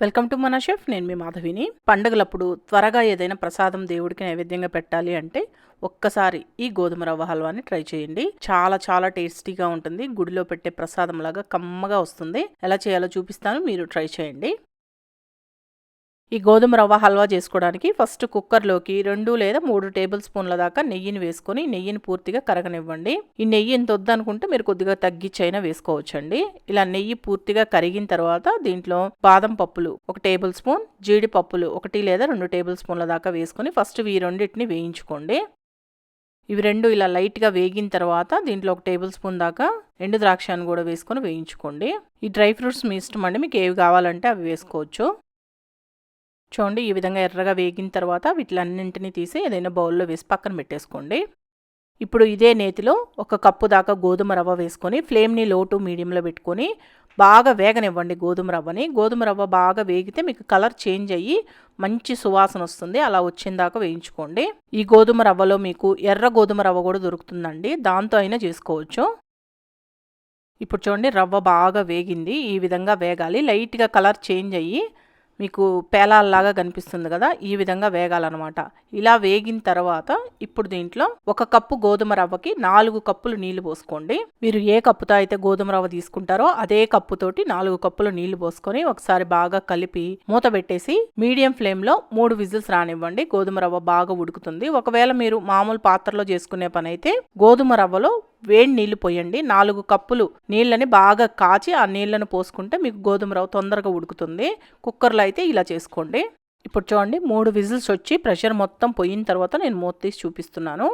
Welcome to మన chef నేను మీ మాధవిని. పండుగలప్పుడు త్వరగా ఏదైనా ప్రసాదం దేవుడికి నైవేద్యంగా పెట్టాలి అంటే ఒక్కసారి ఈ గోధుమ రవ్వ హల్వాని ట్రై చేయండి. చాలా చాలా టేస్టీగా ఉంటుంది. గుడిలో పెట్టే ప్రసాదం లాగా కమ్మగా వస్తుంది. ఎలా చేయాలో చూపిస్తాను మీరు ట్రై చేయండి. ఈ గోధుమ రవ్వ హల్వా చేసుకోవడానికి ఫస్ట్ కుక్కర్లోకి రెండు లేదా మూడు టేబుల్ స్పూన్ల దాకా నెయ్యిని వేసుకొని నెయ్యిని పూర్తిగా కరగనివ్వండి. ఈ నెయ్యి ఎంత వద్దనుకుంటే మీరు కొద్దిగా తగ్గించైనా వేసుకోవచ్చండి. ఇలా నెయ్యి పూర్తిగా కరిగిన తర్వాత దీంట్లో బాదం పప్పులు ఒక టేబుల్ స్పూన్ జీడిపప్పులు ఒకటి లేదా రెండు టేబుల్ స్పూన్ల దాకా వేసుకొని ఫస్ట్ ఈ రెండింటిని వేయించుకోండి. ఇవి రెండు ఇలా లైట్గా వేగిన తర్వాత దీంట్లో ఒక టేబుల్ స్పూన్ దాకా ఎండు ద్రాక్షాన్ని కూడా వేసుకొని వేయించుకోండి. ఈ డ్రై ఫ్రూట్స్ మీ ఇష్టం అండి. మీకు ఏవి కావాలంటే అవి వేసుకోవచ్చు. చూడండి ఈ విధంగా ఎర్రగా వేగిన తర్వాత వీటిలన్నింటినీ తీసి ఏదైనా బౌల్లో వేసి పక్కన పెట్టేసుకోండి. ఇప్పుడు ఇదే నేతిలో ఒక కప్పు దాకా గోధుమ రవ్వ వేసుకొని ఫ్లేమ్ని లో టు మీడియంలో పెట్టుకొని బాగా వేగనివ్వండి గోధుమ రవ్వని. గోధుమ రవ్వ బాగా వేగితే మీకు కలర్ చేంజ్ అయ్యి మంచి సువాసన వస్తుంది. అలా వచ్చిన దాకా వేయించుకోండి. ఈ గోధుమ రవ్వలో మీకు ఎర్ర గోధుమ రవ్వ కూడా దొరుకుతుందండి. దాంతో అయినా చేసుకోవచ్చు. ఇప్పుడు చూడండి రవ్వ బాగా వేగింది. ఈ విధంగా వేగాలి. లైట్గా కలర్ చేంజ్ అయ్యి మీకు పేలాల్లాగా కనిపిస్తుంది కదా ఈ విధంగా వేగాలన్నమాట. ఇలా వేగిన తర్వాత ఇప్పుడు దీంట్లో ఒక కప్పు గోధుమ రవ్వకి నాలుగు కప్పులు నీళ్ళు పోసుకోండి. మీరు ఏ కప్పుతో అయితే గోధుమ రవ్వ తీసుకుంటారో అదే కప్పుతోటి నాలుగు కప్పులు నీళ్ళు పోసుకొని ఒకసారి బాగా కలిపి మూత పెట్టేసి మీడియం ఫ్లేమ్లో మూడు విజిల్స్ రానివ్వండి. గోధుమ రవ్వ బాగా ఉడుకుతుంది. ఒకవేళ మీరు మామూలు పాత్రలో చేసుకునే పని అయితే గోధుమ రవ్వలో వేడి నీళ్ళు పోయండి. నాలుగు కప్పులు నీళ్ళని బాగా కాచి ఆ నీళ్ళను పోసుకుంటే మీకు గోధుమ రవ్వ తొందరగా ఉడుకుతుంది. కుక్కర్లో అయితే ఇలా చేసుకోండి. ఇప్పుడు చూడండి మూడు విజిల్స్ వచ్చి ప్రెషర్ మొత్తం పోయిన తర్వాత నేను మూత తీసి చూపిస్తున్నాను.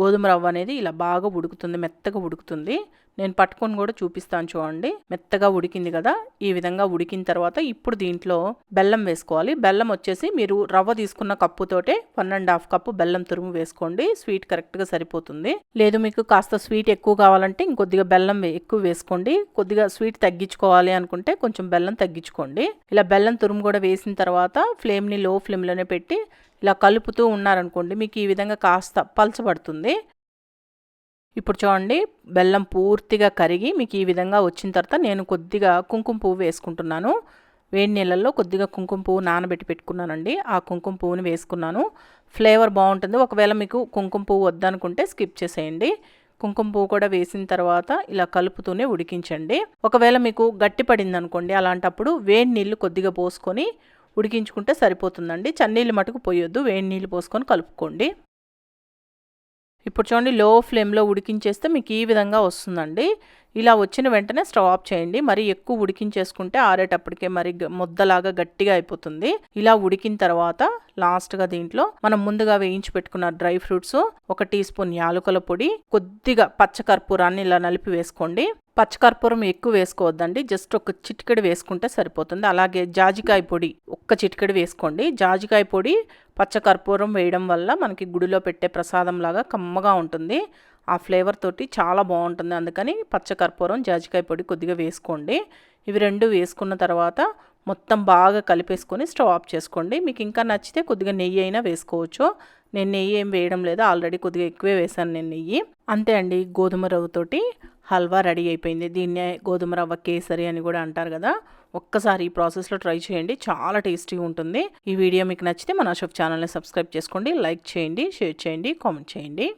గోధుమ రవ్వ అనేది ఇలా బాగా ఉడుకుతుంది మెత్తగా ఉడుకుతుంది. నేను పట్టుకొని కూడా చూపిస్తాను చూడండి. మెత్తగా ఉడికింది కదా ఈ విధంగా ఉడికిన తర్వాత ఇప్పుడు దీంట్లో బెల్లం వేసుకోవాలి. బెల్లం వచ్చేసి మీరు రవ్వ తీసుకున్న కప్పుతోటే వన్ అండ్ హాఫ్ కప్పు బెల్లం తురుము వేసుకోండి. స్వీట్ కరెక్ట్గా సరిపోతుంది. లేదు మీకు కాస్త స్వీట్ ఎక్కువ కావాలంటే ఇంకొద్దిగా బెల్లం ఎక్కువ వేసుకోండి. కొద్దిగా స్వీట్ తగ్గించుకోవాలి అనుకుంటే కొంచెం బెల్లం తగ్గించుకోండి. ఇలా బెల్లం తురుము కూడా వేసిన తర్వాత ఫ్లేమ్ని లో ఫ్లేమ్లోనే పెట్టి ఇలా కలుపుతూ ఉన్నారనుకోండి మీకు ఈ విధంగా కాస్త పలచబడుతుంది ఇప్పుడు చూడండి బెల్లం పూర్తిగా కరిగి మీకు ఈ విధంగా వచ్చిన తర్వాత నేను కొద్దిగా కుంకుమ పువ్వు వేసుకుంటున్నాను. వేడి నీళ్ళల్లో కొద్దిగా కుంకుమ పువ్వు నానబెట్టి పెట్టుకున్నానండి. ఆ కుంకుమ పువ్వుని వేసుకున్నాను. ఫ్లేవర్ బాగుంటుంది. ఒకవేళ మీకు కుంకుమ పువ్వు వద్దనుకుంటే స్కిప్ చేసేయండి. కుంకుమ పువ్వు కూడా వేసిన తర్వాత ఇలా కలుపుతూనే ఉడికించండి. ఒకవేళ మీకు గట్టి పడింది అనుకోండి అలాంటప్పుడు వేడి నీళ్ళు కొద్దిగా పోసుకొని ఉడికించుకుంటే సరిపోతుందండి. చన్నీళ్ళు మటుకు పోయొద్దు. వేడి నీళ్ళు పోసుకొని కలుపుకోండి. ఇప్పుడు చూడండి లో ఫ్లేమ్లో ఉడికించేస్తే మీకు ఈ విధంగా వస్తుందండి. ఇలా వచ్చిన వెంటనే స్టవ్ ఆఫ్ చేయండి. మరి ఎక్కువ ఉడికించేసుకుంటే ఆరేటప్పటికే మరి ముద్దలాగా గట్టిగా అయిపోతుంది. ఇలా ఉడికిన తర్వాత లాస్ట్గా దీంట్లో మనం ముందుగా వేయించి పెట్టుకున్న డ్రై ఫ్రూట్స్ ఒక టీ స్పూన్ యాలకుల పొడి కొద్దిగా పచ్చకర్పూరాన్ని ఇలా నలిపి వేసుకోండి. పచ్చకర్పూరం ఎక్కువ వేసుకోవద్దండి. జస్ట్ ఒక చిటికెడు వేసుకుంటే సరిపోతుంది. అలాగే జాజికాయ పొడి ఒక్క చిటికెడు వేసుకోండి. జాజికాయ పొడి పచ్చకర్పూరం వేయడం వల్ల మనకి గుడిలో పెట్టే ప్రసాదం లాగా కమ్మగా ఉంటుంది. ఆ ఫ్లేవర్ తోటి చాలా బాగుంటుంది. అందుకని పచ్చకర్పూరం జాజికాయ పొడి కొద్దిగా వేసుకోండి. ఇవి రెండు వేసుకున్న తర్వాత మొత్తం బాగా కలిపేసుకొని స్టవ్ ఆఫ్ చేసుకోండి. మీకు ఇంకా నచ్చితే కొద్దిగా నెయ్యి అయినా వేసుకోవచ్చు. నేను నెయ్యి ఏం వేయడం లేదు. ఆల్రెడీ కొద్దిగా ఎక్కువే వేసాను నేను నెయ్యి. అంతే అండి గోధుమ రవ్వతోటి హల్వా రెడీ అయిపోయింది. దీన్నే గోధుమ రవ్వ కేసరి అని కూడా అంటారు కదా. ఒక్కసారి ఈ ప్రాసెస్లో ట్రై చేయండి. చాలా టేస్టీగా ఉంటుంది. ఈ వీడియో మీకు నచ్చితే మన షెఫ్ ఛానల్ని సబ్స్క్రైబ్ చేసుకోండి. లైక్ చేయండి షేర్ చేయండి కామెంట్ చేయండి.